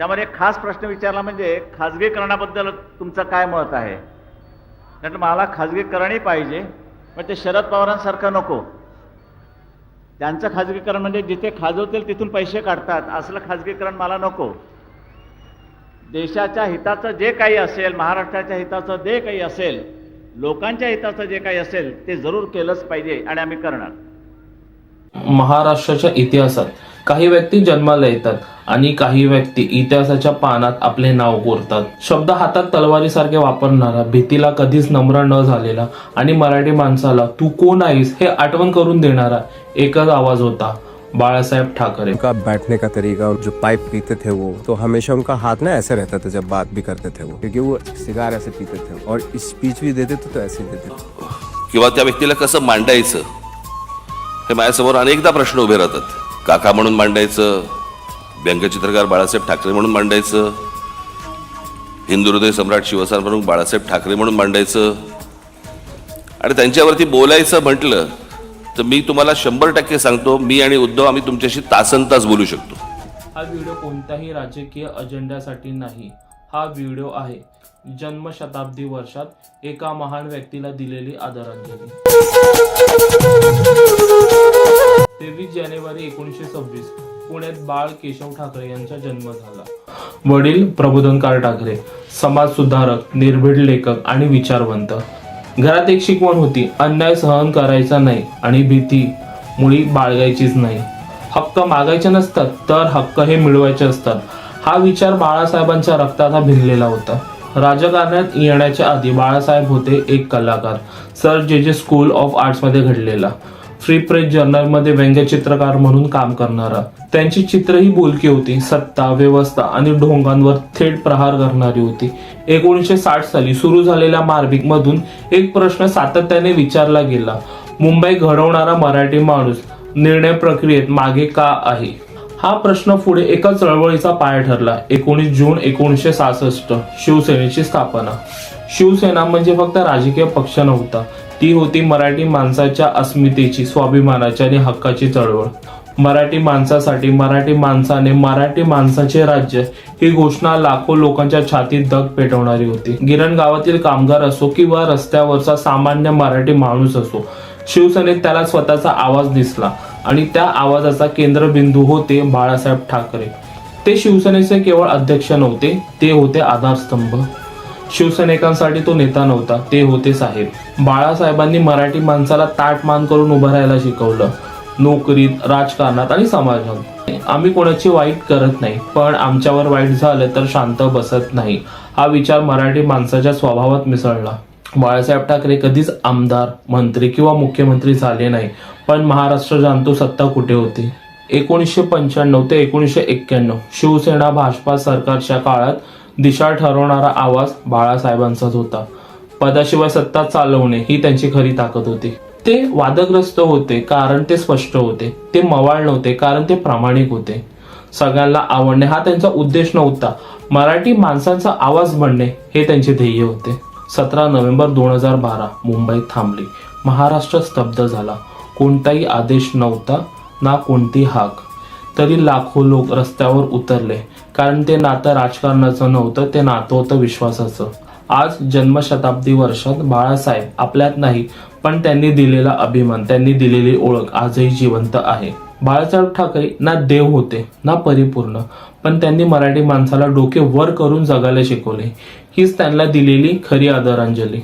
त्यामध्ये खास प्रश्न विचारला म्हणजे खाजगीकरणाबद्दल तुमचं काय मत आहे? म्हटलं मला खाजगीकरणही पाहिजे पण ते शरद पवारांसारखं नको. त्यांचं खाजगीकरण म्हणजे जिथे खाजवतील तिथून पैसे काढतात असलं खाजगीकरण मला नको. देशाच्या हिताचं जे काही असेल महाराष्ट्राच्या हिताचं जे काही असेल लोकांच्या हिताचं जे काही असेल ते जरूर केलंच पाहिजे आणि आम्ही करणार. महाराष्ट्राच्या इतिहासात काही व्यक्ती जन्माला येतात. आणि काही व्यक्ती इतिहासाच्या पानात आपले नाव कोरतात. शब्द हातात तलवारीसारखे वापरणारा भीतीला कधीच नम्र न झालेला आणि मराठी माणसाला तू कोण आहेस? हे आठवण करून देणारा एकच आवाज होता बाळासाहेब ठाकरे. उनका बैठने का तरीका और जो पाइप पीते थे वो तो हमेशा उनका हाथ ना ऐसे रहता था जब बात भी करते थे वो क्योंकि वो सिगार ऐसे पीते थे और स्पीच भी देते थे तो ऐसे देते थे। किंवा त्या व्यक्तीला कसं मांडायचं हे माझ्यासमोर अनेकदा प्रश्न उभे राहतात. काका म्हणून मांडायचं व्यंगचित्रकार बाळासाहेब ठाकरे म्हणून मांडायचं. हिंदू हृदय सम्राट शिवसेना प्रमुख बाळासाहेब ठाकरे म्हणून मांडायचं. आणि त्यांच्यावरती बोलायचं म्हटलं तर मी तुम्हाला शंभर टक्के सांगतो मी आणि उद्धव आम्ही तुमच्याशी तासन तास बोलू शकतो. हा व्हिडिओ कोणत्याही राजकीय अजेंड्यासाठी नाही. हा व्हिडिओ आहे जन्मशताब्दी वर्षात एका महान व्यक्तीला दिलेली आदरांजली. तेवीस जानेवारी एकोणीसशे सव्वीस. पुण्यात बाळ केशव ठाकरे यांचा जन्म झाला. वडील प्रबोधनकार ठाकरे समाज सुधारक निर्भीड लेखक आणि विचारवंत. घरात एक शिकवण होती अन्याय सहन करायचा नाही आणि भीती मुळी बाळगायचीच नाही. हक्क मागायचे नसतात तर हक्क हे मिळवायचे असतात. हा विचार बाळासाहेबांच्या रक्तात भिनलेला होता. राजकारणात येण्याच्या आधी बाळासाहेब होते एक कलाकार. सर जे जे स्कूल ऑफ आर्ट्समध्ये घडलेला. फ्री प्रेस जर्नलमध्ये व्यंगचित्रकार म्हणून काम करणारा. त्यांची चित्र ही बोलकी होती. सत्ता व्यवस्था आणि ढोंगांवर थेट प्रहार करणारी होती. एकोणीसशे साठ साली सुरू झालेल्या मार्मिक मधून एक प्रश्न सातत्याने विचारला गेला. मुंबई घडवणारा मराठी माणूस निर्णय प्रक्रियेत मागे का आहे? हा प्रश्न पुढे एका चळवळीचा पाय ठरला. एकोणीस जून एकोणीसशे सहासष्ट शिवसेनेची स्थापना. शिवसेना म्हणजे फक्त राजकीय पक्ष नव्हता. ती होती मराठी माणसाच्या अस्मितेची स्वाभिमानाची आणि हक्काची चळवळ. मराठी माणसासाठी मराठी माणसाने मराठी माणसाचे राज्य ही घोषणा लाखो लोकांच्या छातीत दग पेटवणारी होती. गिरण गावातील कामगार असो किंवा रस्त्यावरचा सामान्य मराठी माणूस असो शिवसेनेत त्याला स्वतःचा आवाज दिसला आणि त्या आवाजाचा केंद्रबिंदू होते बाळासाहेब ठाकरे. ते शिवसेनेचे केवळ अध्यक्ष नव्हते ते होते आधारस्तंभ. शिवसैनिकांसाठी तो नेता नव्हता ते होते साहेब. बाळासाहेबांनी मराठी माणसाला ताट मान करून उभं राहायला शिकवलं. नोकरीत राजकारणात आणि समाजात. आम्ही कोणाची वाईट करत नाही पण आमच्यावर वाईट झालं तर शांत बसत नाही. हा विचार मराठी माणसाच्या स्वभावात मिसळला. बाळासाहेब ठाकरे कधीच आमदार मंत्री किंवा मुख्यमंत्री झाले नाही पण महाराष्ट्र जाणतो सत्ता कुठे होती? एकोणीसशे पंच्याण्णव ते एकोणीसशे एक्क्याण्णव. शिवसेना भाजपा सरकारच्या काळात दिशा ठरवणारा आवाज बाळासाहेबांचाच होता. पदाशिवाय सत्ता चालवणे ही त्यांची खरी ताकद होती. ते वादग्रस्त होते कारण ते स्पष्ट होते. ते मवाळ नव्हते कारण ते प्रामाणिक होते. सगळ्यांना आवडणे हा त्यांचा उद्देश नव्हता. मराठी माणसांचा आवाज बनणे हे त्यांचे ध्येय होते. सतरा नोव्हेंबर दोन हजार बारा मुंबईत थांबली. महाराष्ट्र स्तब्ध झाला. कोणताही आदेश नव्हता ना कोणती हाक. तरी लाखो लोक रस्त्यावर उतरले. कारण ते नातं राजकारणाचं नव्हतं ते नातं होतं विश्वासाचं. आज जन्मशताब्दी वर्षात बाळासाहेब आपल्यात नाही पण त्यांनी दिलेला अभिमान त्यांनी दिलेली ओळख आजही जिवंत आहे. बाळासाहेब ठाकरे ना देव होते ना परिपूर्ण पण त्यांनी मराठी माणसाला डोके वर करून जगायला शिकवले. हीच त्यांना दिलेली खरी आदरांजली.